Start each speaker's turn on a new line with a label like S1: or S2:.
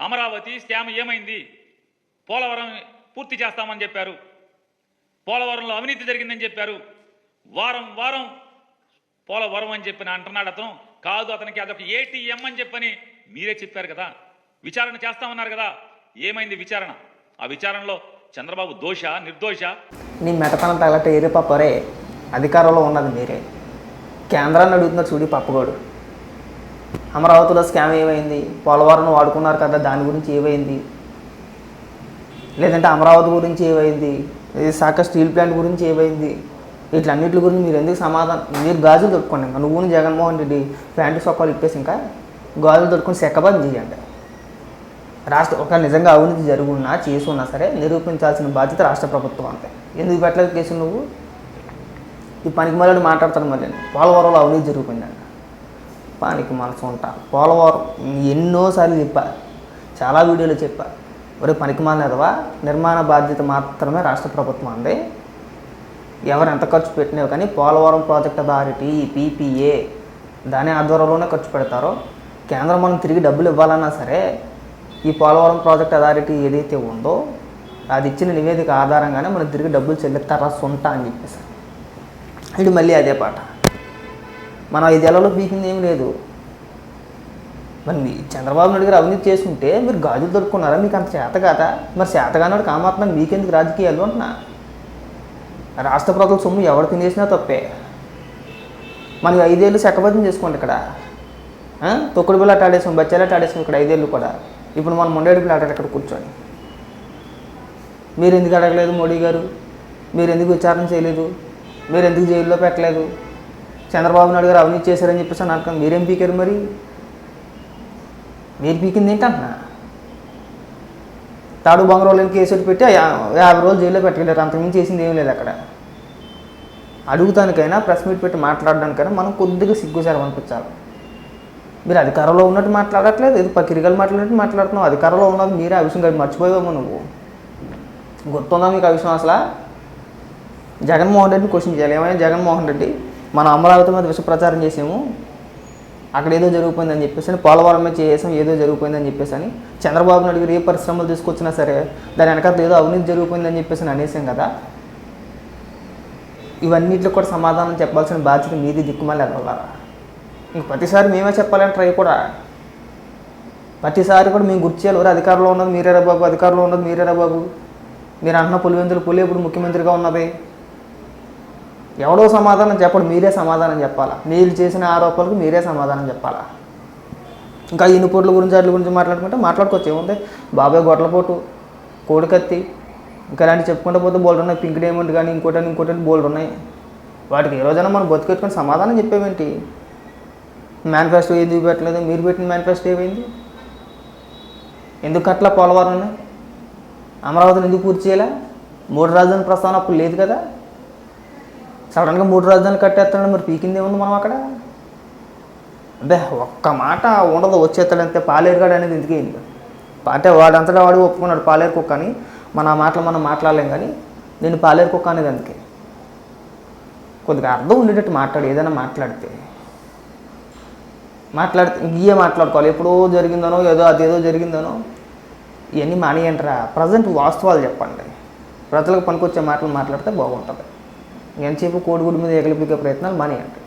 S1: Amaravati scam ఏమైంది? పోలవరం పూర్తి చేస్తామని చెప్పారు. పోలవరంలో అవినీతి జరిగిందని చెప్పారు. వారం వారం పోలవరం అని చెప్పిన అంటున్నాడు అతను. కాదు అతనికి అదొక ఏటీఎం అని చెప్పని మీరే చెప్పారు కదా. విచారణ చేస్తామన్నారు కదా. ఏమైంది విచారణ? ఆ విచారణలో చంద్రబాబు దోష నిర్దోష?
S2: నీ మెటతనం తగలట ఏరే పాపరే అధికారంలో ఉన్నది మీరే. కేంద్రాన్ని అడుగుతున్నారు చూడి పప్పగోడు. అమరావతిలో స్కామ్ ఏమైంది? పోలవరం వాడుకున్నారు కదా దాని గురించి ఏమైంది? లేదంటే అమరావతి గురించి ఏమైంది? ఈ శాఖ స్టీల్ ప్లాంట్ గురించి ఏమైంది? వీటిలన్నిటి గురించి మీరు ఎందుకు సమాధానం మీరు గాజులు దొరుకుకోండి ఇంకా. నువ్వుని జగన్మోహన్ రెడ్డి ప్యాంటు సొక్కలు ఇప్పేసి ఇంకా గాజులు దొరుకుని సెక్కబాద్ చేయండి. రాష్ట్ర ఒక నిజంగా అవినీతి జరుగున్నా చేసి ఉన్నా సరే నిరూపించాల్సిన బాధ్యత రాష్ట్ర ప్రభుత్వం అంతే. ఎందుకు పెట్టలేదు కేసు నువ్వు? ఈ పనికి మళ్ళీ మాట్లాడతాను మళ్ళీ. పోలవరంలో అవినీతి జరుగుతుందండి పానికి మనసు ఉంటా. పోలవరం ఎన్నోసార్లు చెప్పా. చాలా వీడియోలు చెప్పా. ఒరే పనికి మానేదవా నిర్మాణ బాధ్యత మాత్రమే రాష్ట్ర ప్రభుత్వం అంది. ఎవరు ఎంత ఖర్చు పెట్టినావు కానీ పోలవరం ప్రాజెక్ట్ అథారిటీ పీపీఏ దాని ఆధ్వర్యంలోనే ఖర్చు పెడతారో. కేంద్రం మనం తిరిగి డబ్బులు ఇవ్వాలన్నా సరే ఈ పోలవరం ప్రాజెక్ట్ అథారిటీ ఏదైతే ఉందో అది ఇచ్చిన నివేదిక ఆధారంగానే మనం తిరిగి డబ్బులు చెల్లిస్తారా సొంత అని చెప్పేసి. ఇది మళ్ళీ అదే పాట. మనం ఐదేళ్ళలో పీకింది ఏం లేదు. మరి చంద్రబాబు నాయుడు గారు అవినీతి చేసుకుంటే మీరు గాజులు దొరుకున్నారా? మీకు అంత చేత కాదా? మరి చేతగానాడు కామాత్మని మీకెందుకు రాజకీయాలు అంటున్నా? రాష్ట్ర ప్రజల సొమ్ము ఎవరు తినేసినా తప్పే. మనకి ఐదేళ్ళు చక్కబద్ధం చేసుకోండి ఇక్కడ. తొక్కుడు బిళ్ళ ఆడేసాం బచ్చాలట ఆడేసాం ఇక్కడ ఐదేళ్ళు కూడా. ఇప్పుడు మనం మొండేడు బిళ్ళ ఆడారు ఇక్కడ కూర్చొని. మీరు ఎందుకు అడగలేదు మోడీ గారు? మీరు ఎందుకు విచారణ చేయలేదు? మీరు ఎందుకు జైల్లో పెట్టలేదు? చంద్రబాబు నాయుడు గారు అవినీతి చేశారని చెప్పేసి అని మీరేం పీకారు మరి? మీరు పీకింది ఏంటంటున్నా తాడు బొంగరోళ్ళని కేసులు పెట్టి యాభై రోజులు జైల్లో పెట్టగలేరు అంతకుమించి చేసింది ఏం లేదు అక్కడ. అడుగుతానికైనా ప్రెస్ మీట్ పెట్టి మాట్లాడడానికైనా మనం కొద్దిగా సిగ్గుచారం అనిపించాలి. మీరు అధికారంలో ఉన్నట్టు మాట్లాడట్లేదు ఇది పకిరికలు మాట్లాడినట్టు మాట్లాడుతున్నావు. అధికారంలో ఉన్నది మీరే ఆ విషయం కాదు. మర్చిపోయావు నువ్వు? గుర్తుందా మీకు ఆ విషయం అసలు? జగన్మోహన్ రెడ్డిని క్వశ్చన్ చేయాలి. ఏమైనా జగన్మోహన్ రెడ్డి? మనం అమరావతి మీద విష ప్రచారం చేసాము. అక్కడ ఏదో జరిగిపోయిందని చెప్పేసి అని పోలవరం మీద చేసాం ఏదో జరిగిపోయిందని చెప్పేసి అని. చంద్రబాబు నాయుడు గారు ఏ పరిశ్రమలు తీసుకొచ్చినా సరే దాని వెనకాల ఏదో అవినీతి జరిగిపోయిందని చెప్పేసి అని అనేసాం కదా. ఇవన్నిటిలో కూడా సమాధానం చెప్పాల్సిన బాధ్యత మీది దిక్కుమాలి వెళ్ళారా ఇంక ప్రతిసారి మేమే చెప్పాలని ట్రై కూడా. ప్రతిసారి కూడా మేము గుర్తు చేయాలి అధికారంలో ఉన్నది మీరేరా బాబు అధికారంలో ఉన్నది మీరేరా బాబు? మీరు అంటున్న పులివెందులు పులి ఇప్పుడు ముఖ్యమంత్రిగా ఉన్నది? ఎవడో సమాధానం చెప్పడు మీరే సమాధానం చెప్పాలా? మీరు చేసిన ఆరోపణలకు మీరే సమాధానం చెప్పాలా? ఇంకా ఇనుపోట్ల గురించి వాటి గురించి మాట్లాడుకుంటే మాట్లాడుకోవచ్చు. ఏముంది? బాబాయ్ గొడ్లపోటు కోడికత్తి ఇంకా ఇలాంటి చెప్పుకుంటూ పోతే బోల్డ్ ఉన్నాయి. పింక్ డైమండ్ కానీ ఇంకోటి ఇంకోటి బోల్డ్ ఉన్నాయి. వాటికి ఏ రోజైనా మనం బతికెట్టుకుని సమాధానం చెప్పేవేంటి? మేనిఫెస్టో ఏది పెట్టలేదు మీరు పెట్టిన మేనిఫెస్టో ఏమైంది? ఎందుకు అట్లా పోలవరం అమరావతిని ఎందుకు పూర్తి చేయలే? మూడు రాజధాని ప్రస్తావన అప్పుడు లేదు కదా? సడన్గా మూడు రాజధానులు కట్టేస్తాడు మరి పీకింది ఏముంది మనం అక్కడ? అదే ఒక్క మాట ఉండదు వచ్చేస్తాడంతే పాలేరుగాడు అనేది ఇందుకే ఏంటి అంటే వాడంతటా వాడు ఒప్పుకున్నాడు పాలేరు కుక్క అని మన ఆ మాటలు మనం మాట్లాడలేం కానీ నేను పాలేరు కుక్క అనేది అందుకే. కొద్దిగా అర్థం ఉండేటట్టు మాట్లాడు ఏదైనా మాట్లాడితే. మాట్లాడితే ఇయే మాట్లాడుకోవాలి ఎప్పుడో జరిగిందనో ఏదో అదేదో జరిగిందనో ఇవన్నీ మానేయండిరా. ప్రజెంట్ వాస్తవాలు చెప్పండి. ప్రజలకు పనికొచ్చే మాటలు మాట్లాడితే బాగుంటుంది. ఎంతసేపు కోడిగుడి మీద ఎగలిపికే ప్రయత్నాలు మానేయండి.